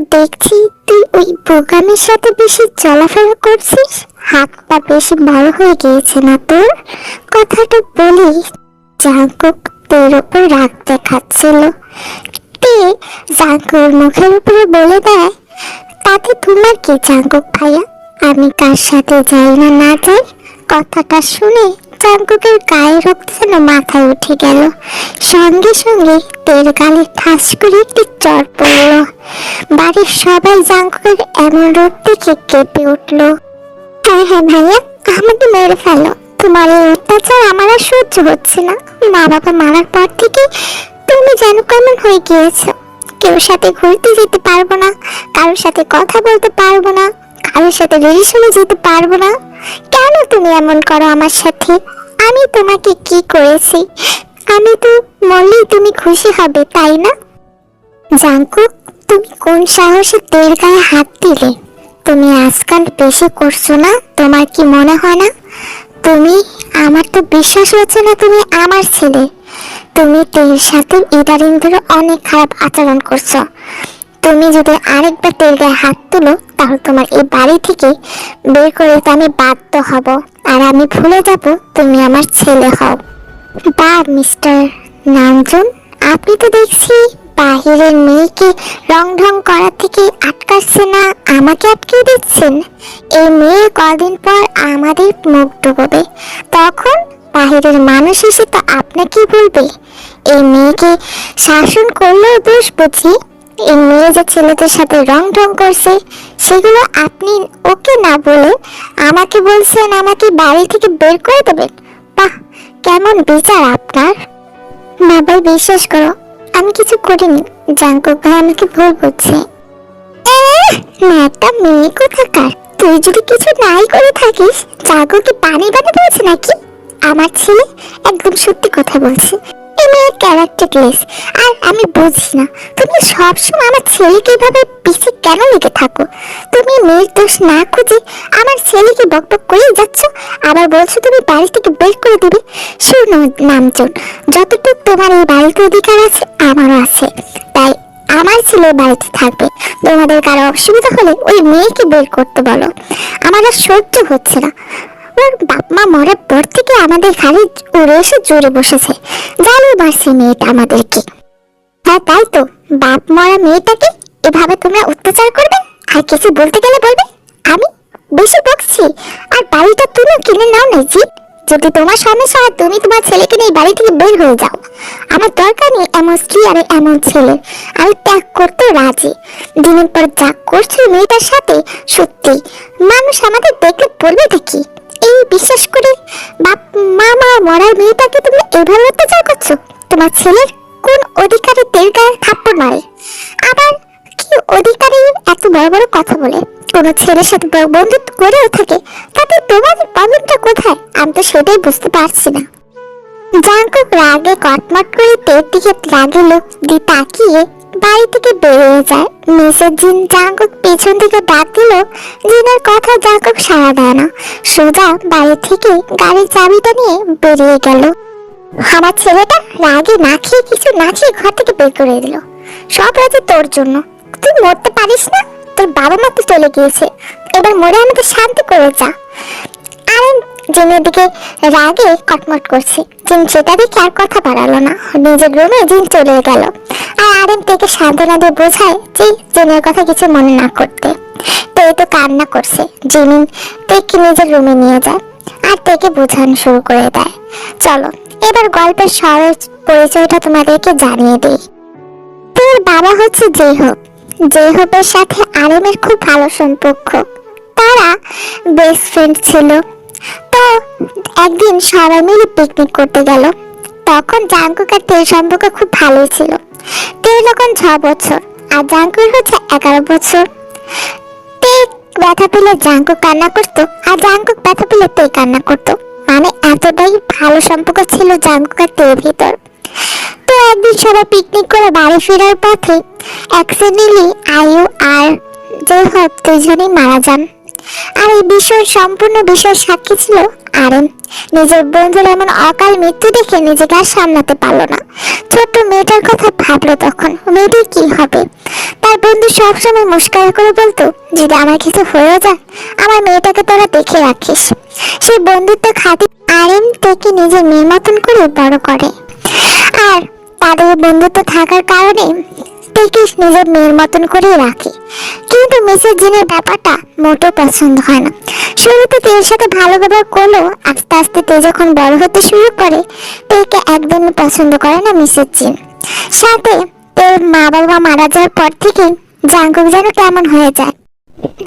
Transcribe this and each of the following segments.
দেখছি, তুই ওই বোকামের সাথে বেশি চলাফেরা করছিস? হাত পা বেশি বড় হয়ে গিয়েছে না তোর? কথাটা বলি জাঙ্কুক তোর ওপর রাগ দেখাচ্ছিল। তে জাঙ্কুর মুখের উপরে বলে দেয়? তাতে তোমার কি জাঙ্কুক ভাইয়া? আমি কার সাথে যাই না না যাই? কথাটা শুনে জাঙ্কুকের গায়ে রক্ত যেন মাথায় উঠে গেল। সঙ্গে সঙ্গে তের গালে ঠাস করে একটি চর পড়ল। বাড়ির সবাই জাঙ্কুকের এমন রূপ দেখে কেঁপে উঠল। হ্যাঁ হ্যাঁ ভাইয়া, আমাকে মেরে ফেলো। তোমার এই অত্যাচার আমার আর সহ্য হচ্ছে না। মা বাবা মারার পর থেকে তুমি যেন কেমন হয়ে গিয়েছো। কেউ সাথে ঘুরতে যেতে পারব না, কারোর সাথে কথা বলতে পারব না, কারোর সাথে রিলেশনে যেতে পারব না। তুমি এমন করো আমার সাথে। আমি তোমাকে কি করেছি? আমি তো মরলেই তুমি খুশি হবে, তাই না? জাঙ্কুক তুমি কোন সাহসে তেল গায়ে হাত দিলে? তুমি আজকাল বেশি করছ না? তোমার কি মনে হয় না? তুমি, আমার তো বিশ্বাস হচ্ছে না তুমি আমার ছেলে। তুমি তেল সাথে ইদারিং ধরে অনেক খারাপ আচরণ করছ। তুমি যদি আরেকবার তেল গায়ে হাত তুলো তাহলে তোমার এই বাড়ি থেকে বের করে দিতে আমি বাধ্য হব। আর আমি ভুলে যাব তুমি আমার ছেলে হও। বা, মিস্টার নামজুন আপনি তো দেখছি বাহিরের মেয়েকে রং ঢং করা থেকে আটকাচ্ছে না, আমাকে আটকে দিচ্ছেন। এই মেয়ে কদিন পর আমাদের মুখ ডুবোবে। তখন বাহিরের মানুষ এসে তো আপনাকে বলবে। এই মেয়েকে শাসন করলেও দোষ বুঝি এই মেয়ে যে ছেলেদের সাথে রং ঢং করছে, সেগুলো আপনি ওকে না বলে আমাকে বলছেন আমাকে বাড়ি থেকে বের করে দেবেন? বাহ, কেমন বিচার আপনার। বাবাই বিশ্বাস করো, আমি কিছু করিনি। জাঙ্কুক ভাই আমাকে ভুল বুঝছে। একটা মেয়ে কোথাকার? তুই যদি কিছু নাই করে থাকিস জাগোকে পানি বানি বলছে নাকি? আমার ছেলে একদম সত্যি কথা বলছে। মেয়ের ক্যারেক্টারলেস আর আমি বুঝি না, তুমি সবসময় আমার ছেলেকে এভাবে পিছিয়ে কেন লেগে থাকো? তুমি মেয়ের দোষ না খুঁজে আমার ছেলেকে বকবক করেই যাচ্ছ, আবার বলছো তুমি বাড়ি থেকে বের করে দিবে। শোনো নামজন, যতটুকু তোমার এই বাড়িতে অধিকার আছে, আমারও আছে। তাই আমার ছেলে বাড়িতে থাকবে। তোমাদের কারও অসুবিধা হলে ওই মেয়েকে বের করতে বলো। আমার আর সহ্য হচ্ছে না। ওর বাপ মা মরার পর থেকে আমাদের ঘাড়ে উড়ে এসে জোরে বসেছে। জানো মারছে মেয়েটা আমাদেরকে হ্যাঁ তাই তো। বাপ মরা মেয়েটাকে এভাবে তোমরা অত্যাচার করবে? আর কিছু বলতে গেলে বলবে? আমি বেশি বকছি। আর বাড়িটা তুমি কিনে নাও না জি যদি তোমার সমস্যা হয় তুমি তোমার ছেলেকে নিয়ে বাড়ি থেকে বের হয়ে যাও। আমার দরকার নেই এমন স্ত্রী আর এমন ছেলে। আমি ত্যাগ করতে রাজি। দিনের পর যা করছে মেয়েটার সাথে সত্যি। মানুষ আমাদের দেখলে বলবে দেখি বিশ্বাস করে, বাপ, মা মা, মরার মেয়েটাকে তুমি এভাবে অত্যাচার করছ? তোমার ছেলের কোন অধিকারে তেল গায়ে থাপ্পড় মারে? আবার কি অধিকারী এত বড় বড় কথা বলে? কোনো ছেলের সাথে বন্ধুত্ব করেও থাকে তাতে তোমার প্রবলেমটা কোথায়? আমি তো সেটাই বুঝতে পারছি না। জাঙ্কুক রাগে কটমট করে তের দিকে রাগে লোক দিয়ে তাকিয়ে বাড়ি থেকে বেরিয়ে যায়। মিসের জিন জাঙ্কুক পেছন থেকে ডাক দিল, জিনের কথা জাঙ্কুক সাড়া দেয় না। সোজা বাড়ি থেকে গাড়ির চাবিটা নিয়ে বেরিয়ে গেল। আমার ছেলেটা রাগে না খেয়ে কিছু না খেয়ে ঘর থেকে বের করে দিল। সব হয়েছে তোর জন্য। তুই মরতে পারিস না, তোর বাবা মা তো চলে গিয়েছে। এবার মরে আমাদের শান্তি করে যা। আরে জিনের দিকে রাগে কটমট করছে। জিন সেটা দেখে আর কথা বাড়ালো না। নিজের রুমে জিন চলে গেল। আর আরেম থেকে সান্ত্বনা দিয়ে বোঝায় যে জিনের কথা কিছু মনে না করতে। তো এই তো কান্না করছে। জিমিন তেকে নিজের রুমে নিয়ে যায় আর তেকে বোঝানো শুরু করে দেয়। চলো, এবার গল্পের সহজ পরিচয়টা তোমাদেরকে জানিয়ে দিই। তোর বাবা হচ্ছে জেহব জেহবের সাথে আরেমের খুব ভালো সম্পর্ক। তারা বেস্ট ফ্রেন্ড ছিল। তো একদিন সবাই মিলে পিকনিক করতে গেল। তখন জাঙ্কুক আর তেল সম্পর্ক খুব ভালোই ছিল। তেল তখন ছ বছর, আর জাঙ্কুর হচ্ছে এগারো বছর। ব্যথা পেলে জাঙ্কুক কান্না করতো, আর জাঙ্কুক ব্যথা পেলে কান্না করতো। মানে এতটাই ভালো সম্পর্ক ছিল জাঙ্কুক ভিতর। তো একদিন সবাই পিকনিক করে বাড়ি ফেরার পথে অ্যাক্সিডেন্টালি আয়ু আর দুজনেই মারা যান। আর এই বিষয়ের সম্পূর্ণ বিষয়ের সাক্ষী ছিল আরেম নিজের বন্ধুর এমন অকাল মৃত্যু দেখে নিজেকে আর সামলাতে পারল না। ছোট্ট মেয়েটার কথা ভাবলো তখন, মেয়েটির কি হবে? তার বন্ধু সবসময় মুস্কারা করে বলতো, যদি আমার কিছু হয়ে যায়, আমার মেয়েটাকে তোরা দেখে রাখিস। সেই বন্ধুত্ব খাতি আরেম থেকে নিজের মেয়ের মতন করে বড় করে। আর তাদের বন্ধুত্ব থাকার কারণে টেকিস নিজের মেয়ের মতন করে রাখে। কিন্তু মিসেস জিনের ব্যাপারটা মোটেও পছন্দ হয় না। শুরুতে তের সাথে ভালো ব্যবহার করলেও আস্তে আস্তে তে যখন বড় হতে শুরু করে তেকে একদমই পছন্দ করে না মিসেস জিন। সাথে তের মা বাবা মারা যাওয়ার পর থেকে জাঙ্কুক যেন কেমন হয়ে যায়।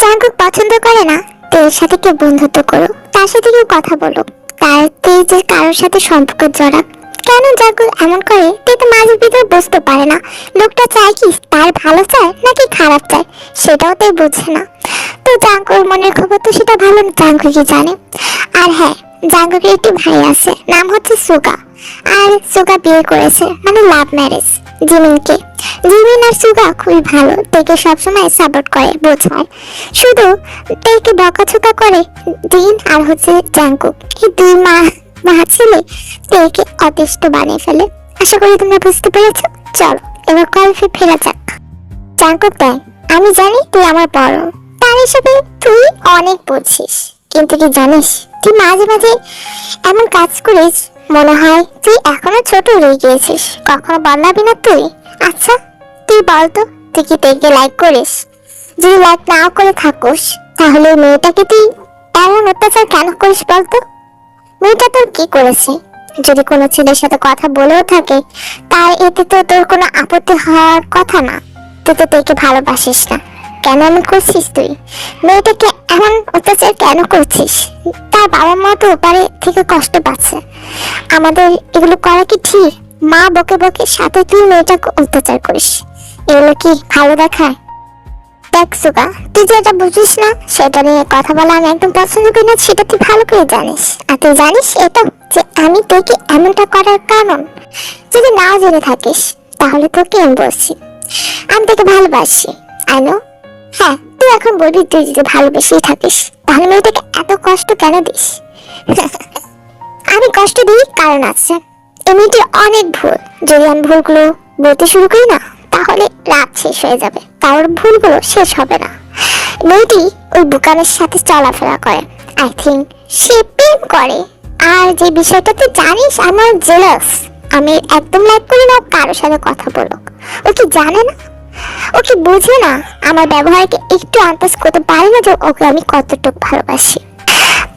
জাঙ্কুক পছন্দ করে না তের সাথে কেউ বন্ধুত্ব করো তার সাথে কেউ কথা বলো তার তে যে কারোর সাথে সম্পর্ক জড়া কেন জাঙ্কুক এমন করে? তে তো মাঝে ভিতরে বুঝতে পারে না। লোকটা চায় কি তার ভালো চায় নাকি খারাপ চায়? সেটাও তে বুঝে না। তো জাঙ্কুর মনের খবর তো সেটা ভালো জাঙ্কুকই জানে? আর হ্যাঁ জাঙ্কুকের একটি ভাই আছে, নাম হচ্ছে সুগা। আর সুগা বিয়ে করেছে মানে লাভ ম্যারেজ জিমিনকে। জিমিন আর সুগা খুবই ভালো, তেকে সবসময় সাপোর্ট করে, বোঝায়। শুধু তেকে বকাঝকা করে দিন আর হচ্ছে জাঙ্কুক। এই দুই মা মা ছেলে তেকে অতিষ্ঠ বানিয়ে ফেলে। আশা করি তোমরা বুঝতে পেরেছ। চলো, এবার গল্পে ফেরা যাক। জাঙ্কুক দেয়, আমি জানি তুই আমার বড়। তার হিসেবে তুই অনেক বুঝিস। কিন্তু কি জানিস, তুই মাঝে মাঝে এমন কাজ করিস, মনে হয় তুই এখনও ছোট রয়ে গিয়েছিস। কখনো বদলাবি না তুই। আচ্ছা তুই বলতো তুই কি তেকে লাইক করিস? যদি লাইক না করে থাকুস, তাহলে মেয়েটাকে তুই এমন অত্যাচার কেন করিস বলতো মেয়েটা তোর কি করেছে? যদি কোনো ছেলের সাথে কথা বলেও থাকে, তার এতে তো তোর কোনো আপত্তি হওয়ার কথা না। তুই তো তোকে ভালোবাসিস না। কেন এমন করছিস তুই? মেয়েটাকে এমন অত্যাচার কেন করছিস? তার বাবা মা তো ওপারে থেকে কষ্ট পাচ্ছে। আমাদের এগুলো করা কি ঠিক? মা বকে বকে সাথে তুই মেয়েটাকে অত্যাচার করিস। এগুলো কি ভালো দেখায়? দেখ সুগা, তুই বুঝিস না, সেটা নিয়ে কথা বলা আমি একদম পছন্দ করি না, সেটা তুই ভালো করে জানিস। আর তুই জানিস এটা, যে আমি তোকে এমনটা করার কারণ। যদি নাও জেনে থাকিস, তাহলে তোকে আমি বলছি। আমি তোকে ভালোবাসি আইনো হ্যাঁ তুই এখন বলবি তুই যদি ভালোবেসেই থাকিস, তাহলে মেয়েটাকে এত কষ্ট কেন দিস? আমি কষ্ট দিই কারণ আছে। এই মেয়েটির অনেক ভুল। যদি আমি ভুলগুলো বলতে শুরু করি না তাহলে রাত শেষ হয়ে যাবে। কারোর ভুলগুলো শেষ হবে না। মেয়েটি ওই বুকানের সাথে চলাফেরা করে। আই থিঙ্ক সে প্রেম করে। আর যে বিষয়টা তুই জানিস আমার জেলাস আমি একদম লাইক করি না কারোর সাথে কথা বলুক। ও কি জানে না? ও কি বুঝে না আমার ব্যবহারকে একটু আন্দাজ করতে পারে না যে ওকে আমি কতটুকু ভালোবাসি?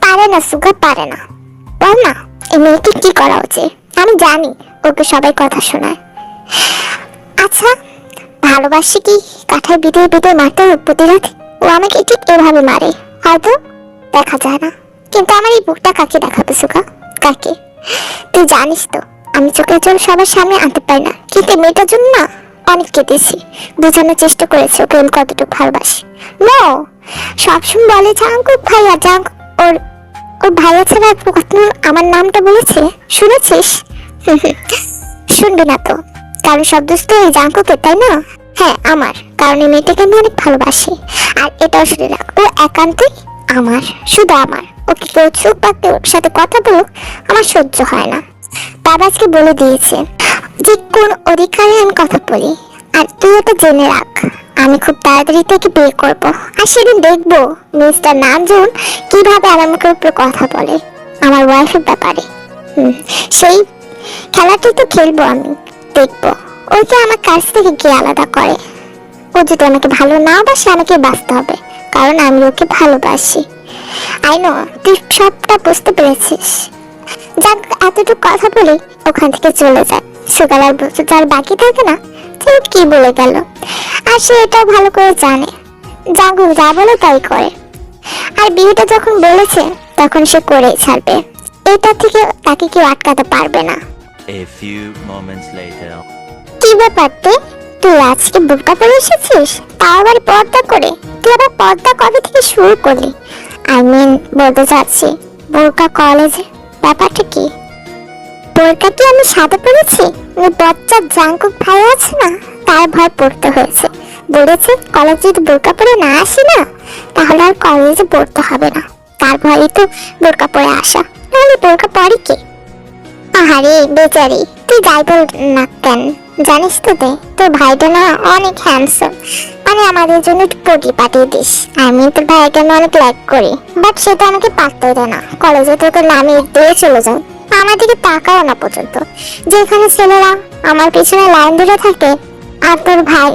পারে না সুগা পারে না। বল না, এই মেয়েকে কি করা উচিত? আমি জানি ওকে সবাই কথা শোনায়। আচ্ছা ভালোবাসি কি কাঠায় বিদে বিদে মারতে হবে প্রতি ও আমাকে ঠিক এভাবে মারে, হয়তো দেখা যায় না। কিন্তু আমার এই বুকটা কাকে দেখাবে সুগা কাকে? তুই জানিস তো, আমি চোখের জল সবার সামনে আনতে পারি না। কিন্তু মেয়েটার জন্য না অনেক কেটেছি বোঝানোর চেষ্টা করেছে ওকে আমি কতটুকু ভালোবাসি। নো সবসময় বলে, জাঙ্কুক ভাইয়া জাঙ্ক ওর ওর ভাইয়া ছাড়া কখনো আমার নামটা বলেছে? শুনেছিস? শুনবি না তো। কারণ সব দোষ তো এই জাঙ্কুকে তাই না? হ্যাঁ আমার। কারণ এই মেয়েটাকে আমি অনেক ভালোবাসি। আর এটাও শুনে রাখ ও একান্তই আমার শুধু আমার। ওকে কেউ চোখ বা ওর সাথে কথা বলুক আমার সহ্য হয় না। বাবা আজকে বলে দিয়েছে যে কোন অধিকারে আমি কথা বলি আর তুই এটা জেনে রাখ। আমি খুব তাড়াতাড়ি থেকে বিয়ে করব। আর সেদিন দেখব মিস্টার নামজুন কীভাবে আমার মুখের উপর কথা বলে। আমার ওয়াইফের ব্যাপারে। হুম, সেই খেলাটি তো খেলব আমি। দেখব। ওকে আমার কাছ থেকে গিয়ে আলাদা করে। ও যদি আমাকে ভালো না বাসে আমাকে বাঁচতে হবে। কারণ আমি ওকে ভালোবাসি। আই নো তুই সবটা বুঝতে পেরেছিস। যাক, এতটুকু কথা বলে ওখান থেকে চলে যায়। সুগার আর বুঝতে যার বাকি থাকে না, সে কি বলে গেল। আর সে এটাও ভালো করে জানে। জাগু যা বলে তাই করে। আর বিয়েটা যখন বলেছে, তখন সে করেই ছাড়বে। এটা থেকে তাকে কেউ আটকাতে পারবে না। A few moments later. কি ব্যাপার তে? তুই আজকে বোরকা পরে এসেছিস? তাও আবার পর্দা করে? তুই আবার পর্দা কবে থেকে শুরু করলি? আই মিন বলতে চাচ্ছি, বোরকা কলেজে ব্যাপারটা কি? বোরকাটি আমি সাদা পরেছি? ওই বচ্চার জাঙ্কুক ভাই আছে না? তার ভয় পড়তে হয়েছে। বলেছে কলেজ যদি বোরকা পরে না আসি না, তাহলে আর কলেজে পড়তে হবে না। তার ভয়ে তো বোরকা পরে আসা। নাহলে বোরকা পরে কে? আহারে, বেচারি, তুই যাই বল না কেন? জানিস তো তে তোর ভাইটা না অনেক হ্যান্ডসাম মানে আমাদের জন্য পটি পাঠিয়ে দিস। আমি তোর ভাইকে না অনেক লাইক করি বাট সেটা আমাকে পাত্তাই দেয় না। কলেজে তোকে নামিয়ে দিয়ে চলে যায় আমার দিকে তাকাও না পর্যন্ত। যেখানে ছেলেরা আমার পিছনে লাইন ধরে থাকে, আর তোর ভাই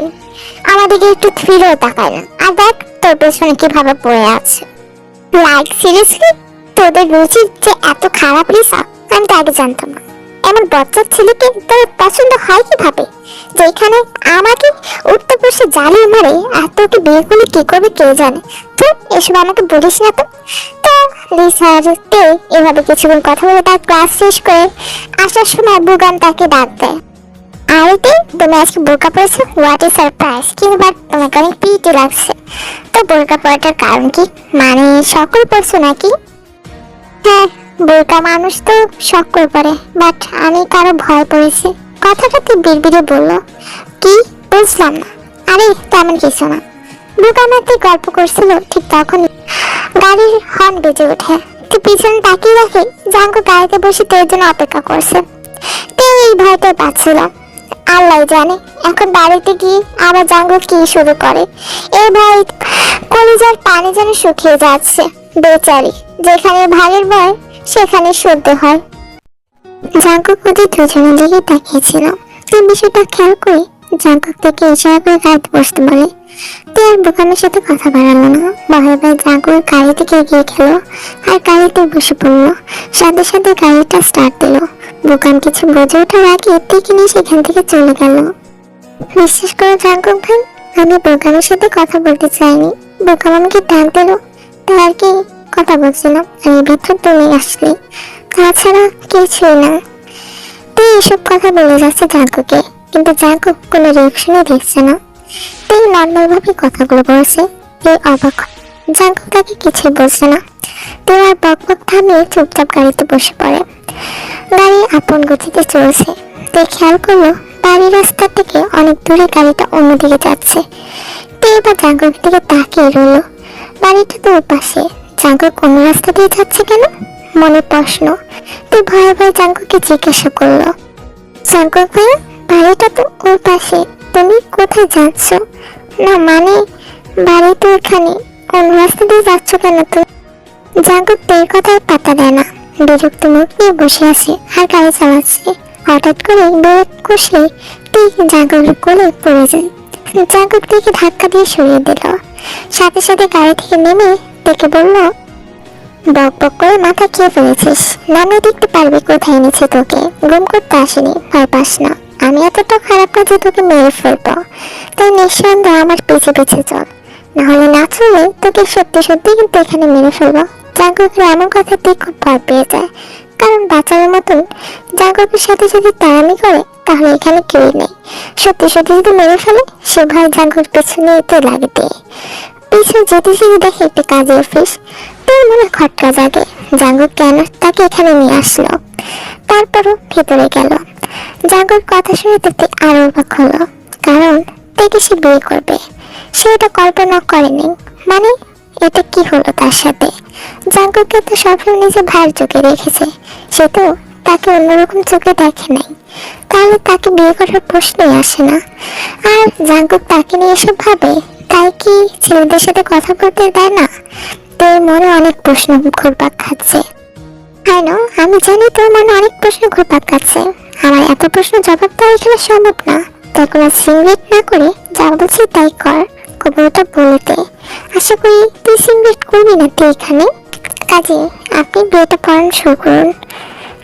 আমার দিকে একটু ফিরেও তাকায় না। আর দেখ, তোর পেছনে কীভাবে পড়ে আছে। লাইক সিরিয়াসলি তোদের রুচির যে এত খারাপ রিসা তো আগে জানতাম না। এমন বচ্চার ছেলেকে তোর পছন্দ হয় কীভাবে? যেখানে আমাকে উঠতে বসে জ্বালিয়ে মারে, আর তোকে বিয়ে করলে কি করবে কে জানে? তো এসব আমাকে বলিস না তো। তো লিসারকে এভাবে কিছুক্ষণ কথা বলে তার ক্লাস শেষ করে আসার সময় বুগান তাকে ডাক দেয়। আরেতে তুমি আজকে বোরকা পরেছো? হোয়াট ইজ সারপ্রাইজ কিন্তু বাট তোমাকে অনেক পিটি লাগছে। তো বোরকা পরাটার কারণ কি? মানে সকল পরছো নাকি? হ্যাঁ বোরকা মানুষ তো শখ করে পড়ে বাট আমি কারও ভয় পড়েছি কথাটা তুই বিড়বিড়ে বলল। কি? বুঝলাম না। আরে, তেমন কিছু না। বোকা মারতে গল্প করছিল ঠিক তখন গাড়ির হর্ন বেজে ওঠে। তুই পিছনে তাকিয়ে রাখে জাঙ্গু গাড়িতে বসে তোর জন্য অপেক্ষা করছে। তো এই ভয়টা পাচ্ছিল। আল্লাহ জানে, এখন বাড়িতে গিয়ে আবার জাঙ্গু কি শুরু করে। এই ভয় কলিজার পানি যেন শুকিয়ে যাচ্ছে। বেচারি, যেখানে ভাইয়ের ভয় সেখানে সদ্য হয়। জাঙ্কুক ওদের দুজনের দিকে তাকিয়েছিল। তুই বিষয়টা খেয়াল করে, জাঙ্কুক থেকে ইশারা করে গাড়িতে বসতে বলে। তুই আর বোকামের সাথে কথা বাড়ালো না। ভয়ে ভয়ে জাঙ্কুক গাড়ি থেকে এগিয়ে গেল আর গাড়িতে বসে পড়ল। সাথে সাথে গাড়িটা স্টার্ট দিল। বোকাম কিছু বোঝে ওঠার আগে থেকে নিয়ে সেখান থেকে চলে গেল। বিশ্বাস করো জাঙ্কুক ভাই, আমি বোকামের সাথে কথা বলতে চাইনি। বোকাম আমাকে ডাক দিল। তাই আর কি কথা বলছিলাম এই ভেতর তুমি আসলে তাছাড়া কিছুই না। তুই এসব কথা বলে যাচ্ছে জাঙ্কুকে কিন্তু জাঙ্কু কোনো রিয়াকশনই দেখছে না। তুই নর্মাল ভাবে কথাগুলো বলছে তুই অবাক। জাঙ্কু তাকে কিছুই বলছে না। তুই আর বক বক থামিয়ে চুপচাপ গাড়িতে বসে পড়ে। গাড়ি আপন গতিতে চলছে। তুই খেয়াল করল, বাড়ির রাস্তা থেকে অনেক দূরে গাড়িটা অন্যদিকে যাচ্ছে। তুই এবার জাঙ্কুর দিকে তাকিয়ে রইল। বাড়িটা তো পাশে জাঙ্কুর কোন রাস্তা দিয়ে যাচ্ছে কেন? মনে প্রশ্ন। তুই ভয়ে ভয়ে জাঙ্কুকে জিজ্ঞাসা করল। জাঙ্কুক ভাইয়া বাড়িটা তো ওর পাশে। তুমি কোথায় যাচ্ছ? না মানে বাড়ি তো এখানে কোন রাস্তা দিয়ে যাচ্ছ কেন তুমি? জাঙ্কুক তোর কথার পাতা দেয় না। বিরক্ত মুখ নিয়ে বসে আছে আর গাড়ি চালাচ্ছে। হঠাৎ করে ব্রেক কষলে তুই জাঙ্কুকের কোলে পড়ে যায়। জাঙ্কুক ধাক্কা দিয়ে সরিয়ে দিল। সাথে সাথে গাড়ি থেকে নেমে দেখে বলল, বক বক করে মাথা খেয়ে ফেলেছিস। নামে দেখতে পারবি কোথায় এনেছে তোকে। গুম করতে আসেনি, ভয় পাস না। আমি এতটা খারাপ না যে তোকে মেরে ফেলব। তাই নিঃসন্দেহ আমার পিছে পিছে চল। নাহলে না চলে তোকে সত্যি সত্যি কিন্তু এখানে মেরে ফেলব। জাগরুকের এমন কথাতেই খুব ভয় পেয়ে যায়। কারণ বাচ্চাদের মতন জাগরুকের সাথে যদি তাড়ামি করে, তাহলে এখানে কেউই নেই। সত্যি সত্যি যদি মেরে ফেলে, সে ভয় জাগরুর পেছনে তো লাগে দিয়ে যেতে যেতে দেখে একটা কাজের অফিস, তোর মনে খটকা জাগে। জাঙ্গুর কেন তাকে এখানে নিয়ে আসলো? তারপরও ভেতরে গেল। জাঙ্গুর কথা শুনে দেখতে আরও অবাক হলো। কারণ তাকে সে বিয়ে করবে। সে এটা কল্পনা করেনি। মানে এটা কি হলো তার সাথে? জাঙ্গুকে তো সবসময় নিজে ভাইয়ের চোখে রেখেছে। সে তো তাকে অন্যরকম চোখে দেখে নাই। তাহলে তাকে বিয়ে করার প্রশ্নই আসে না। আর জাঙ্গুক তাকে নিয়ে এসব ভাবে, তাই কি ছেলেদের সাথে কথা বলতে দেয় না? তোর মনে অনেক প্রশ্ন ঘুরপাক খাচ্ছে। হ্যাঁ না, আমি জানি তোর মনে অনেক প্রশ্ন ঘুরপাক খাচ্ছে। আমার এত প্রশ্ন জবাব দেওয়া এখানে সম্ভব না। তাই কোনো সিংরেট না করে যা বলছি তাই কর খবরটা বলে দে। আশা করি তুই সিংরেট করবি না তুই এখানে। কাজে আপনি বিয়েটা পড়ানো শুরু করুন।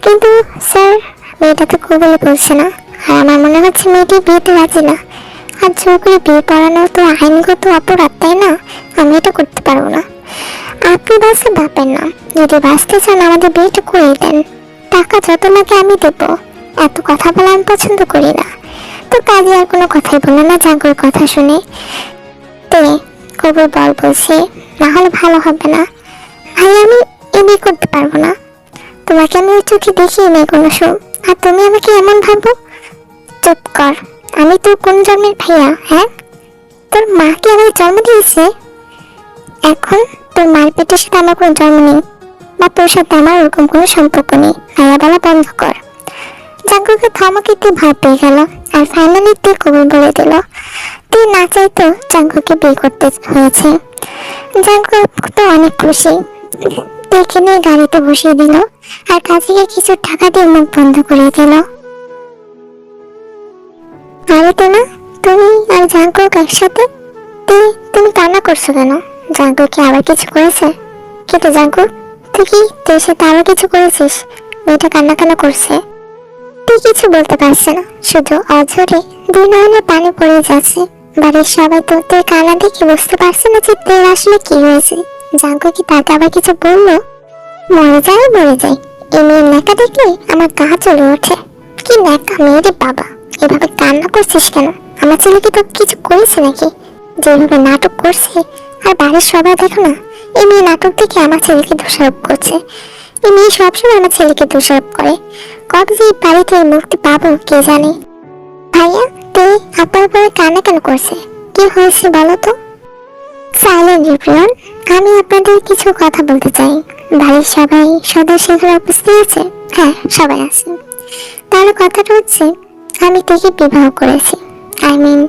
কিন্তু, স্যার মেয়েটা তো কবলে বলছে না। আর আমার মনে হচ্ছে মেয়েটি বিয়েতে রাজি না। আর জোর করে বিয়ে পড়ানো তো আইনগত অপরাধ, তাই না? আমি এটা করতে পারব না। আপনি বাসে ভাবেন না যদি বাঁচতে চান, আমাদের বিয়েটা করে দেন। টাকা যত লাগে আমি দেব। এত কথা বলা আমি পছন্দ করি না। তো কাজে আর কোনো কথাই বলল না, জাগর কথা শুনে। তে কবর বল বলছে, না হলে ভালো হবে না। ভাই, আমি এ বিয়ে করতে পারব না। তোমাকে আমি ওই চোখে দেখিয়ে নেই কোনো শো আর তুমি আমাকে এমন ভাবো? চুপ কর, আমি তোর কোন জন্মের ভাইয়া হ্যাঁ? তোর মা কি আমার জন্ম দিয়েছে? এখন তোর মার পেটের সাথে আমার কোনো জন্ম নেই, বা তোর সাথে আমার ওরকম কোনো সম্পর্ক নেই। আয়া বলা বন্ধ কর। জাঙ্কুকে ধমকে তুই ভয় পেয়ে গেল, আর ফাইনালি তুই কবুল বলে দিল, তুই না চাইতো জাঙ্কুকে বিয়ে করতে হয়েছে। জাঙ্কু তো অনেক খুশি। দেখে নিয়ে গাড়িতে বসিয়ে দিল আর কাজীকে কিছু টাকা দিয়ে মুখ বন্ধ করে দিল। আরে তো না তুমি আর জাঙ্কুক একসাথে? তুই তুমি কান্না করছ কেন? জাঙ্কু কি আবার কিছু করেছে? কিন্তু জাঙ্কু তুই কি তোর সাথে আরও কিছু করেছিস? মেয়েটা কান্না কান্না করছে? তুই কিছু বলতে পারছে না। শুধু অঝরে দুই নয়নে পানি পড়ে যাচ্ছে। বাড়ির সবাই তো তোর কান্না দেখে বুঝতে পারছে না যে তোর আসলে কি হয়েছে। জাঙ্কু কি তাকে আবার কিছু বলল? মরে যায় মরে যায় এই মেয়ের নেকা দেখলে আমার গা চলে ওঠে। কি নেকা মেয়েরে বাবা। এভাবে কান্না করছিস কেন? আমার ছেলে কি তো কিছু করেছে নাকি? যেভাবে নাটক করছে, আর বাড়ির সবাই দেখো না, এই মেয়ে নাটক দেখে আমার ছেলেকে দোষারোপ করছে। এই মেয়ে সবসময় আমার ছেলেকে দোষারোপ করে। কবে যে এই বাড়িতে এই মুক্তি পাবো, কে জানে? ভাইয়া তুই আপনার পরে কান্না কেন করছে? কি হয়েছে বলো তো? সাইলেন্ট রিপ্রিয়ন আমি আপনাদের কিছু কথা বলতে চাই। বাড়ির সবাই সদস্য এখানে উপস্থিত আছে? হ্যাঁ সবাই আছে। তাহলে কথাটা হচ্ছে, আমি তোকে বিবাহ করেছি। আই মিন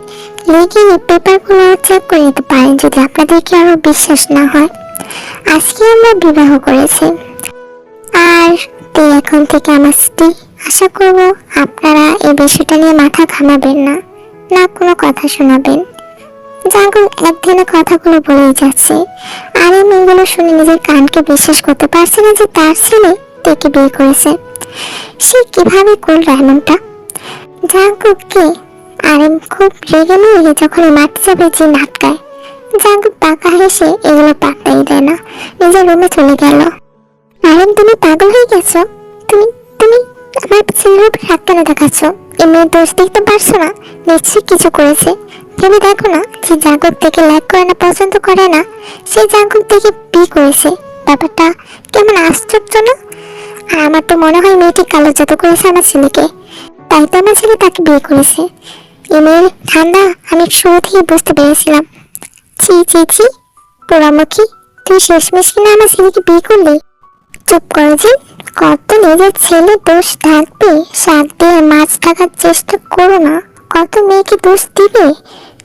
লিগে পেপারগুলো চেক করে নিতে পারেন যদি আপনাদেরকে আরও বিশ্বাস না হয়। আজকে আমরা বিবাহ করেছি। আর তুই এখন থেকে আমার স্ত্রী, আশা করব আপনারা এই বিষয়টা নিয়ে মাথা ঘামাবেন না না কোনো কথা শোনাবেন। জাঙ্গল একদিনে কথাগুলো বলেই যাচ্ছে। আর এই মেয়েগুলো শুনে নিজের কানকে বিশ্বাস করতে পারছে না যে তার ছেলে তেকে বিয়ে করেছে। সে কীভাবে করল এমনটা? জাঙ্কুককে আরেম খুব রেগে মেয়ে যখন মাটি যাবে যে নাটকায় জাঙ্কুক পাকা হেসে এগুলো পাত্তাই দেয় না, নিজের রুমে চলে গেল। আরেম তুমি পাগল হয়ে গেছো? তুমি তুমি আমার ছেলের উপর হাত কেন মেয়ের দোষ দেখতে পারছ না। নিশ্চয়ই কিছু করেছে। ভেবে দেখো না যে জাগর থেকে লাইক করে না, পছন্দ করে না। সে জাগর থেকে বিয়ে করেছে। ব্যাপারটা কেমন আশ্চর্য না আর আমার তো মনে হয় মেয়েটি কালো জাদু করেছে আমার ছেলেকে। তাই তো আমার ছেলে তাকে বিয়ে করেছে। এই মেয়ের ঠান্ডা আমি শুরু থেকে বুঝতে পেরেছিলাম। ছি ছি ছি, পোড়ামুখী, তুই শেষমেশ কিনা আমার ছেলেকে বিয়ে করলি? চুপ করো যে কত নিজের ছেলে দোষ থাকবে? শাক দিয়ে মাছ থাকার চেষ্টা করো না। কত মেয়েকে দোষ দিবে?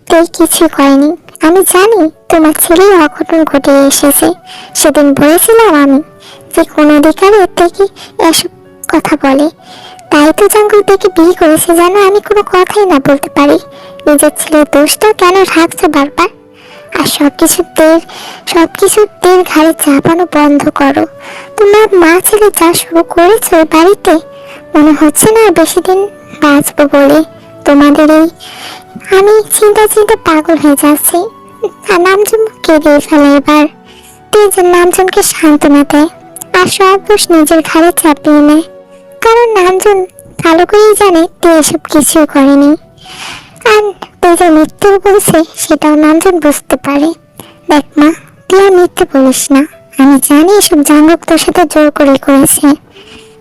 তুই কিছু করেনি আমি জানি তোমার ছেলে অঘটন ঘটে এসেছে। সেদিন বলেছিলাম আমি যে কোনো অধিকারে থেকে এসব কথা বলে। তাই তো জঙ্গল থেকে বিয়ে করেছে যেন আমি কোনো কথাই না বলতে পারি। নিজের ছেলের দোষটা কেন রাখছো বারবার? আর সব তেল সব তেল ঘাড়ে চাপানো বন্ধ করো। তোমরা মা ছেলে যা শুরু করেছ বাড়িতে, মনে হচ্ছে না বেশি দিন বাঁচবো বলে তোমাদের এই আমি চিন্তা চিন্তা পাগল হয়ে যাচ্ছি। আর নামজন কেঁদে ফেলে এবার। যে নামজনকে সান্ত্বনা দেয় আর সব দোষ নিজের ঘাড়ে চাপিয়ে নেয়। কারণ নামজন ভালো করেই জানে তুই এসব কিছু করেনি। আর তুই যে মৃত্যু বলছে, সেটাও নামজন বুঝতে পারে। দেখ মা, তুই আর মিথ্যে বলিস না। আমি জানি এসব জাঙ্গক তোর সাথে জোর করে করেছে।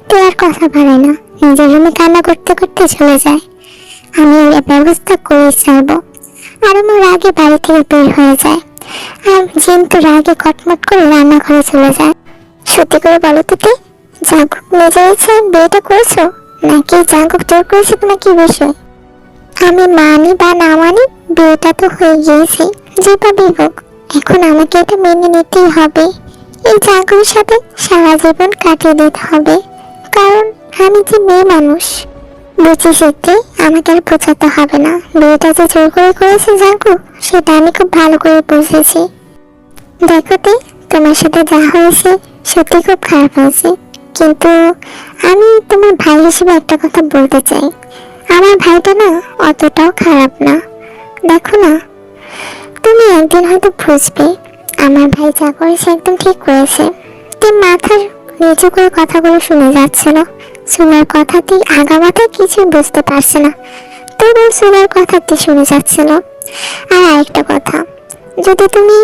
তুই আর কথা বাড়ায় না। নিজের রুমে কান্না করতে করতে চলে যায়। আমি এর ব্যবস্থা করে ছাড়বো। আর আমার রাগে বাড়ি থেকে বের হয়ে যায়। আর জিম তো রাগে কটমট করে রান্নাঘরে চলে যায়। সত্যি করে বলো তো তে জাঙ্গক নিজের ইচ্ছে বিয়েটা করেছ? নাকি জাঙ্গক জোর করেছে তোমার কি বিষয়? আমি মানি বা না মানি, বিয়েটা তো হয়ে গিয়েছে। যেভাবেই হোক এখন আমাকে এটা মেনে নিতেই হবে। এই জাগরের সাথে সারা জীবন কাটিয়ে দিতে হবে। কারণ আমি যে মেয়ে মানুষ, বুঝি সত্যি আমাকে আর বোঝাতে হবে না। বিয়েটা যে জোর করে করেছে জাগু সেটা আমি খুব ভালো করে বুঝেছি। দেখো তে, তোমার সাথে যা হয়েছে, সত্যি খুব খারাপ হয়েছে। কিন্তু আমি তোমার ভাই হিসেবে একটা কথা বলতে চাই। আমার ভাইটা না অতটাও খারাপ না। দেখো না, তুমি একদিন হয়তো বুঝবে, আমার ভাই যা করেছে একদম ঠিক করেছে। তুই মাথার নিচু করে কথাগুলো শুনে যাচ্ছিল সোনার কথাতেই আগা মাথায় কিছু বুঝতে পারছে না। তবুও সোনার কথাতে শুনে যাচ্ছিল আর আরেকটা কথা, যদি তুমি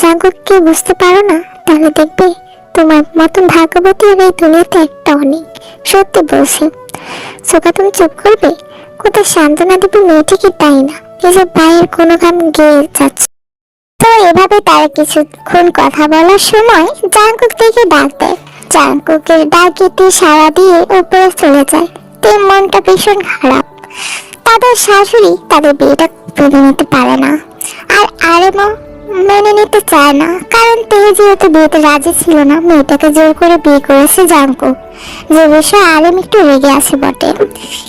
জাগরকে বুঝতে পারো না, তাহলে দেখবে তোমার মতন ভাগ্যবতী আর এই দুনিয়াতে একটা অনেক সত্যি বলছি। সোকা তুমি চুপ করবে? কোথায় সান্ত্বনা দেবে মেয়েটি কি তাই না? নিজের পায়ের কোনো কাম গিয়ে যাচ্ছে। তো এভাবে তারা কিছুক্ষণ কথা বলার সময় জাঙ্কুক থেকে ডাক দেয়। জাঙ্কুকের ডাকিতে সাড়া দিয়ে উপরে চলে যায়। তে মনটা ভীষণ খারাপ। তাদের শাশুড়ি তাদের বিয়েটা মেনে নিতে পারে না। আর আরেমও মেনে নিতে চায় না। কারণ তে যেহেতু বিয়েতে রাজি ছিল না, মেয়েটাকে জোর করে বিয়ে করেছে জাঙ্কুক যে বিষয়ে আরেম একটু রেগে আছে বটে।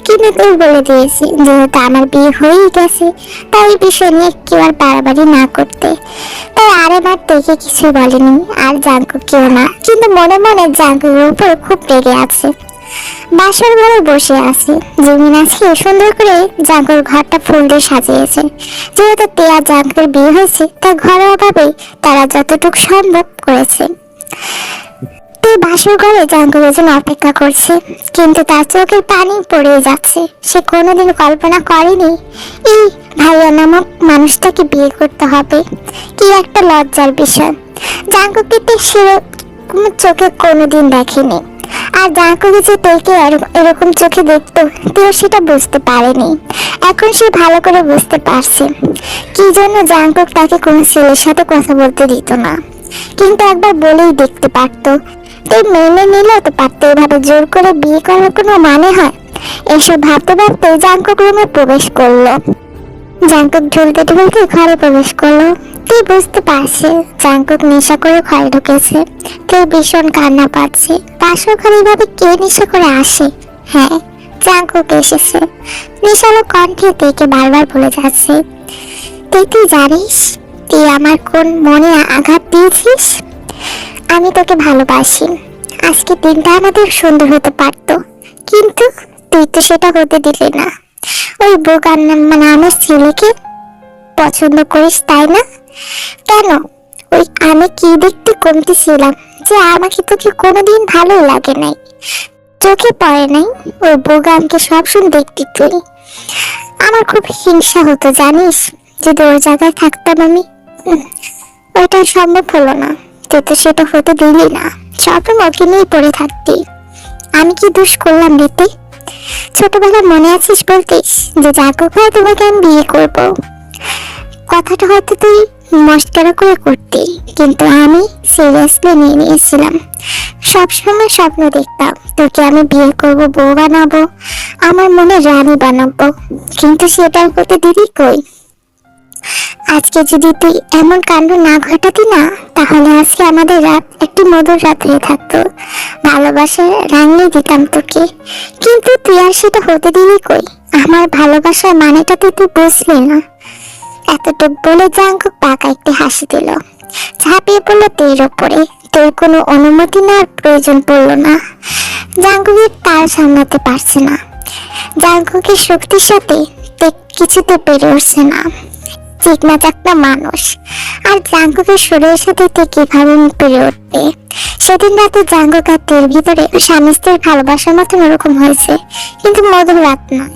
কিন্তু তুই বলে দিয়েছি, যেহেতু আমার বিয়ে হয়েই গেছে, তাই এই বিষয় নিয়ে কেউ আর বাড়াবাড়ি না করতে। তাই আর তেকে কিছুই বলেনি, আর জাঙ্কুক কেউ না। কিন্তু মনে মনে জাঙ্কুকের উপর খুব রেগে আছে। বাসর ঘরে বসে আছে। আজকে সুন্দর করে জাঙ্কুর ঘরটা ফুল দিয়ে সাজিয়েছে। যেহেতু তেয়া জাঙ্কুর বিয়ে হয়েছে অভাবে তারা যতটুকু সম্ভব করেছে। তে বাসর ঘরে অপেক্ষা করছে, কিন্তু তার চোখের পানি পড়ে যাচ্ছে। সে কোনোদিন কল্পনা করেনি, এই ভাইয়া নামক মানুষটাকে বিয়ে করতে হবে। কি একটা লজ্জার বিষয়। তো সেরকম চোখে কোনোদিন দেখেনি। আর যে তেকে এরকম চোখে দেখতো তেও সেটা বুঝতে পারেনি। এখন সে ভালো করে বুঝতে পারছে। কি জন্য জাঙ্কুক তাকে কোনো ছেলের সাথে কথা বলতে দিত না? কিন্তু একবার বলেই দেখতে পারতো। তুই মেনে নিলেও তো পারতো, এভাবে জোর করে বিয়ে করার কোনো মানে হয়? এসব ভাবতে ভাবতে জাঙ্কুক রুমে প্রবেশ করল। জাঙ্কুক ঢুলতে ঢুলতে ঘরে প্রবেশ করল। তুই বুঝতে পারছে? জাঙ্কুক নেশা করে ঘরে ঢুকেছে। তুই ভীষণ কান্না পাচ্ছে। পাশের ঘরে এভাবে কে নেশা করে আসে? হ্যাঁ জাঙ্কুক এসেছে। নেশালো কণ্ঠে তুইকে বারবার বলে যাচ্ছে, তুই তুই জানিস? তুই আমার কোন মনে আঘাত দিয়েছিস? আমি তোকে ভালোবাসি। আজকে দিনটা আমাদের সুন্দর হতে পারতো। কিন্তু তুই তো সেটা হতে দিলি না। ওই বোকার মানে আমার ছেলেকে পছন্দ করিস, তাই না? কেন? ওই আমি কি দেখতে কমতি ছিলাম যে আমাকে তোকে কোনোদিন ভালো লাগে নাই। চোখে পড়ে নাই ওই বোগামকে সবসময় দেখতি তুই আমার খুব হিংসা হতো, জানিস? যদি ওর জায়গায় থাকতাম আমি ওইটা সম্ভব হলো না। তুই তো সেটা হতে দিলি না। সবসময় ওকে নিয়ে পড়ে থাকতি। আমি কি দোষ করলাম রেতে ছোটবেলায় মনে আছিস বলতিস যে জাগো ভাই তোমাকে আমি বিয়ে করব। কথাটা হয়তো তুই মস্করা করে করতি, কিন্তু আমি সিরিয়াসলি নিয়ে নিয়েছিলাম। সবসময় স্বপ্ন দেখতাম, তোকে আমি বিয়ে করব, বউ বানাবো, আমার মনে রানী বানাবো, কিন্তু সেটা হতে দিদি কই? আজকে যদি তুই এমন কাণ্ড না ঘটাতি না, তাহলে আজকে আমাদের রাত একটি মধুর রাত হয়ে থাকতো। ভালোবাসার রাঙিয়ে দিতাম তোকে, কিন্তু তুই আর সেটা হতে দিবি কই? আমার ভালোবাসার মানেটা তো তুই বুঝলি না। এতটুক বলে জাঙ্কুক পাকা একটি হাসি দিল। ঝাঁপিয়ে পড়ল তের ওপরে। তোর কোনো অনুমতি নেওয়ার প্রয়োজন পড়ল না। জাঙ্কুকের তার সামলাতে পারছে না। জাঙ্কুকের শক্তির সাথে কিছুতে পেরে উঠছে না। চিকনা চাকনা মানুষ। আর জাঙ্কুকের শরীরের সাথে তে কীভাবে পেরে উঠবে? সেদিন রাতে জাঙ্কুক আর তের ভিতরে স্বামী স্ত্রীর ভালোবাসার মতন ওরকম হয়েছে, কিন্তু মধুর রাত নয়।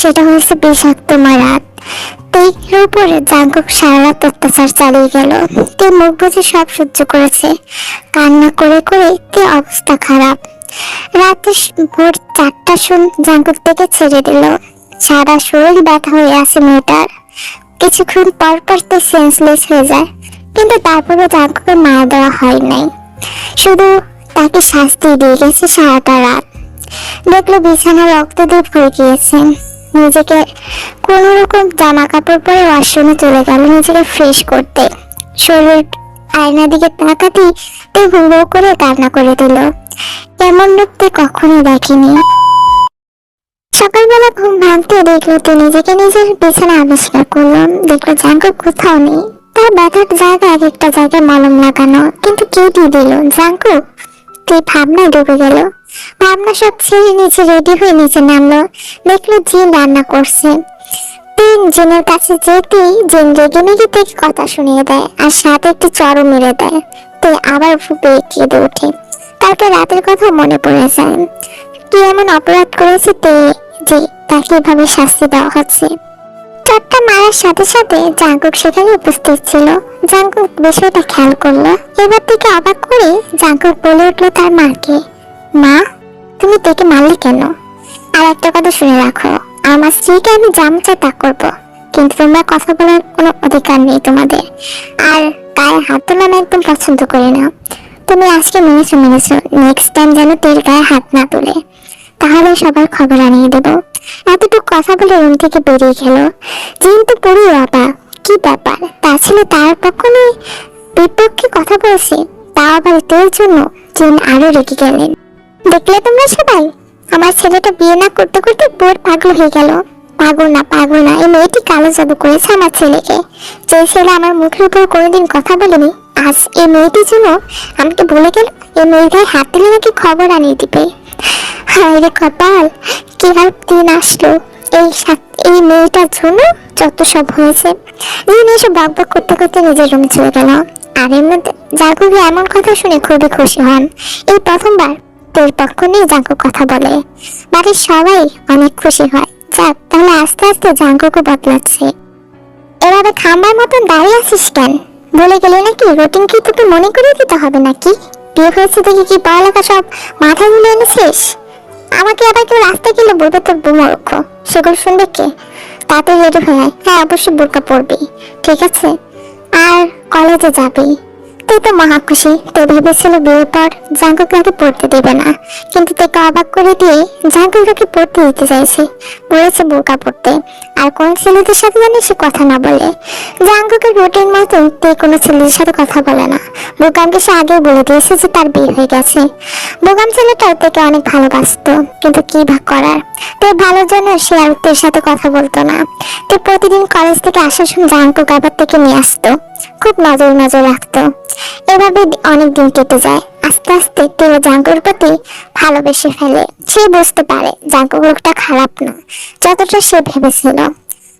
সেটা হয়েছে বিষাক্তময় রাত তেইর উপরে জাঙ্কুক সারা অত্যাচার চালিয়ে গেল। তে মুখ বুঝে সব সহ্য করেছে। কান্না করে করে তে অবস্থা খারাপ। রাতে ভোর চারটা শুন জাঙ্কুক থেকে ছেড়ে দিল। সারা শরীর ব্যথা হয়ে আছে মেয়েটার। কিছুক্ষণ পর পর তে সেন্সলেস হয়ে যায়। কিন্তু তারপরে জাঙ্কুকে মারা দেওয়া হয় নাই। শুধু তাকে শাস্তি দিয়ে গেছে সারাটা রাত। দেখল বিছানা রক্ত দিয়ে ভরে গিয়েছে। নিজেকে কোনো রকম জামা কাপড় পরে ওয়াশরুমে চলে গেল নিজেকে ফ্রেশ করতে। শরীর আয়নার দিকে তাকাতেই তে হু হু করে কান্না করে দিল। এমন লোকতে কখনো দেখেনি। সকালবেলা ঘুম ভাঙতে দেখল তো নিজেকে নিজের বিছানা আবিষ্কার করল। দেখল জাঙ্কুক কোথাও নেই। তার ব্যথার জায়গা এক একটা জায়গায় মলম লাগানো। কিন্তু কে দিয়ে দিল। জাঙ্কুক তুই ভাবনায় ডুবে গেল। ভাবনা সব ছেড়ে নিচে রেডি হয়ে নিচে নামলো। দেখল জিন রান্না করছে। তিন জিনের কাছে যেতেই জিন রেগে মেগে থেকে কথা শুনিয়ে দেয় আর সাথে একটু চড়ও মেরে দেয়। তো আবার ফুপে কেঁদে ওঠে। তারপর রাতের কথা মনে পড়ে যায়। কি এমন অপরাধ করেছে তে যে তাকে এভাবে শাস্তি দেওয়া হচ্ছে? চটটা মারার সাথে সাথে জাঙ্কুক সেখানে উপস্থিত ছিল। জাঙ্কুক বিষয়টা খেয়াল করল। এবার থেকে অবাক করে জাঙ্কুক বলে উঠল তার মাকে। মা, তুমি তেকে মারলে কেন? আর একটা কথা শুনে রাখো, আমার স্ত্রীকে আমি জামচা তা করব। কিন্তু তোমরা কথা বলার কোনো অধিকার নেই তোমাদের। আর গায়ে হাত তোলা একদম পছন্দ করি না। তুমি আজকে মেনেছো মেনেছো। নেক্সট টাইম যেন তেল গায়ে হাত না তোলে। তাহলে সবার খবর আনিয়ে দেবো। এতটুকু কথা বলে রুম থেকে বেরিয়ে গেল। জিন তো পুরো বাবা কি ব্যাপার? তা ছিল তার কখনোই বিপক্ষে কথা বলছে। তা আবার তেল জন্য জিন আরও রেগে গেলেন। দেখলে তোমরা সবাই। আমার ছেলেটা বিয়ে না করতে করতে বোর পাগল হয়ে গেল। পাগল না পাগল না, এই মেয়েটি কালো জাদু করেছে আমার ছেলেকে। যে ছেলে আমার মুখের উপর কোনোদিন কথা বলেনি, আজ এই মেয়েটির জন্য আমাকে বলে গেল, এই মেয়ের গায়ে হাত দিলে নাকি খবর আনিয়ে দিবে। হায় রে কপাল কি আর দিন আসলো। এই এই মেয়েটার জন্য যত সব হয়েছে। দিন বক বক করতে করতে নিজের রুমে চলে গেল। আর এর মধ্যে জাগুবি এমন কথা শুনে খুবই খুশি হন। এই প্রথমবার তোর পক্ষ নিয়ে জাঙ্কু কথা বলে। বাড়ির সবাই অনেক খুশি হয়। যাক, তাহলে আস্তে আস্তে জাঙ্কুকে বদলাচ্ছে। এভাবে খাম্বার মতন দাঁড়িয়ে আছিস কেন? বলে গেলে নাকি? রুটিন কি তোকে মনে করে দিতে হবে নাকি? বিয়ে হয়েছে দেখে কি পড়ালেখা সব মাথা গুলো এনেছিস? আমাকে আবার কেউ রাস্তায় গেলে বলবে তোর বুমরক্ষ সেগুলো শুনবে কে? তাতে রেডি হয়ে হ্যাঁ অবশ্যই বোরকা পরবি। ঠিক আছে? আর কলেজে যাবি। তুই তো মহা খুশি। তো ভেবেছিল বিয়ের পর জাঙ্কুকাকে পড়তে দেবে না। কিন্তু তোকে অবাক করে দিয়ে জাঙ্কুকাকে পড়তে দিতে চাইছে। বলেছে বোরকা পড়তে। আর কোন ছেলেদের সাথে জানি সে কথা না বলে। জাঙ্কুকের রুটিন মতো তে কোনো ছেলেদের সাথে কথা বলে না। বোকামকে সে আগেই বলে দিয়েছে যে তার বিয়ে হয়ে গেছে। বোকাম ছেলেটাও তাকে অনেক ভালোবাসতো। কিন্তু কি ভাগ করার? তো ভালোর জন্য সে আর সাথে কথা বলতো না। তো প্রতিদিন কলেজ থেকে আসার সময় জাঙ্কুক আবার থেকে নিয়ে আসতো। খুব নজর নজর রাখতো। এভাবে অনেক দিন কেটে যায়। আস্তে আস্তে তেও জাঙ্কুর প্রতি ভালোবেসে ফেলে। সে বুঝতে পারে জাঙ্কু লোকটা খারাপ না, যতটা সে ভেবেছিল।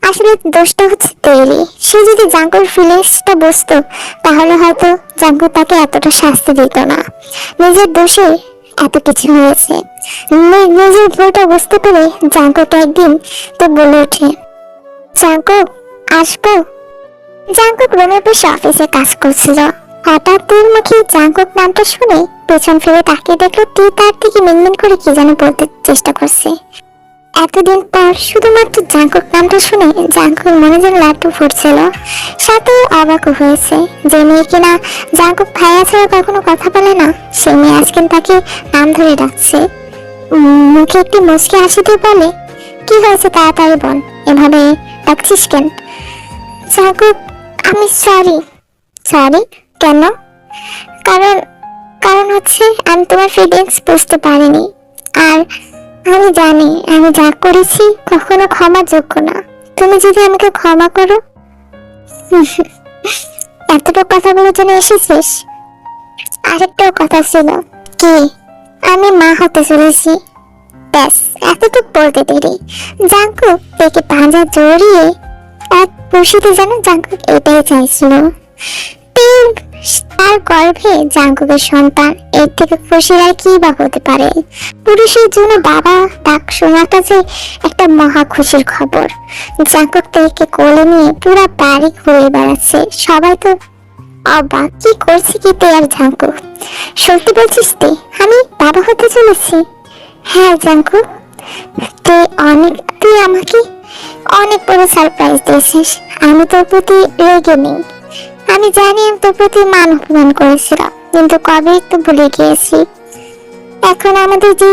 আসলে দোষটা হচ্ছে তেলি সে যদি জাঙ্কুর ফিলিংসটা বুঝতো, তাহলে হয়তো জাঙ্কু তাকে এতটা শাস্তি দিত না। নিজের দোষে এত কিছু হয়েছে। নিজের ভুলটা বুঝতে পেরে জাঙ্কুটা একদিন তো বলে ওঠে, জাঙ্কু, আসব? জাঙ্কুক রুমে বসে অফিসে কাজ করছিল। হঠাৎ তীর মুখে জাঙ্কুক নামটা শুনে পেছন ফিরে তাকিয়ে দেখল তীর তার দিকে মিনমিন করে কি যেন বলতে চেষ্টা করছে। এতদিন পর শুধুমাত্র জাঙ্কুক নামটা শুনে জাঙ্কুক মনে যেন লাট্টু ফুটছিল। সাথে অবাকও হয়েছে যে মেয়ে কিনা জাঙ্কুক ভাইয়া ছাড়া কখনো কথা বলে না, সে মেয়ে আজকে তাকে নাম ধরে ডাকছে। মুখে একটি মুচকি হাসি দিয়ে বলে, কি হয়েছে তাড়াতাড়ি বল, এভাবে ডাকছিস কেন? জাঙ্কুক আমি সরি সরি কেন? কারণ কারণ হচ্ছে আমি তোমার ফিলিংস বুঝতে পারিনি। আর আমি জানি, আমি যা করেছি কখনো ক্ষমার যোগ্য না। তুমি যদি আমাকে ক্ষমা করো, এতটুকু কথা বলার জন্য এসেছিস? আরেকটাও কথা ছিল, কি? আমি মা হতে চলেছি। ব্যাস, এতটুকু বলতে দেরি। জাঙ্কু, দেখে পাঁজা জড়িয়ে খুশিতে যেন জাঙ্কুক এটাই চাইছিল। তার গর্ভে জাঙ্কুকের সন্তান, এর থেকে খুশির আর কি বা হতে পারে? পুরুষের জন্য বাবা ডাক শোনাটা যে একটা মহা খুশির খবর। জাঙ্কুক থেকে কোলে নিয়ে পুরা বাড়ি ঘুরে বেড়াচ্ছে। সবাই তো অবাক, কি করছে কি তে আর জাঙ্কু সত্যি বলছিস তে, আমি বাবা হতে চলেছি? হ্যাঁ জাঙ্কু তুই অনেক তুই আমাকে অনেক বড় সারপ্রাইজ দিয়েছিস। আমি তোর প্রতি রেগে নেই। আমি জানি আমি তোর প্রতি মান অপমান করেছিলাম, কিন্তু কবে তো ভুলে গিয়েছি। এখন আমাদের যে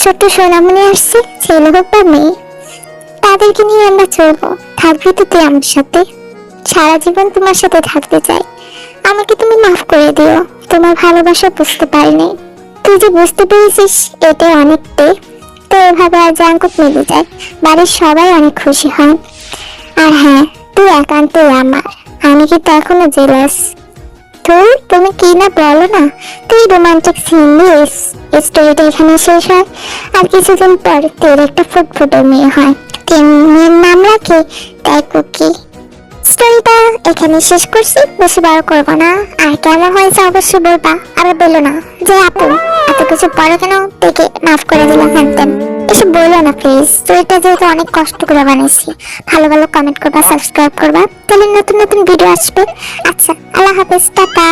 ছোট্ট সোনামণি আসছে ছেলে হোক বা মেয়ে। তাদেরকে নিয়ে আমরা চলবো। থাকবি তো তুই আমার সাথে। সারা জীবন তোমার সাথে থাকতে চাই। আমাকে তুমি মাফ করে দিও। তোমার ভালোবাসা বুঝতে পারিনি। তুই যে বুঝতে পেরেছিস, এটাই অনেকটাই। তো এভাবে আর জাঙ্কুক মিলে যায়। বাড়ির সবাই অনেক খুশি হয় আর হ্যাঁ তুই একান্তই আমার। আমি কিন্তু এখনও জেলাস তুই তুমি কি না বলো না? তুই রোমান্টিক সিন দিয়ে স্টোরিটা এখানে শেষ হয়। আর কিছুদিন পর তোর একটা ফুটফুটে মেয়ে হয়। মেয়ের নাম রাখে? তাই কুকি। স্টোরিটা এখানে শেষ করছি। বেশি বড় করব না। আর কেমন হয়েছে অবশ্যই বলবা আর বলো না। যে আপু, এত কিছু পরে কেন? দেখে মাফ করে দিলাম হ্যান্ডেন এসব বলল না প্লিজ স্টোরিটা যেহেতু অনেক কষ্ট করে বানিয়েছি। ভালো ভালো কমেন্ট করবা সাবস্ক্রাইব করবা। তাহলে নতুন নতুন ভিডিও আসবে। আচ্ছা আল্লাহ হাফেজ, টাটা।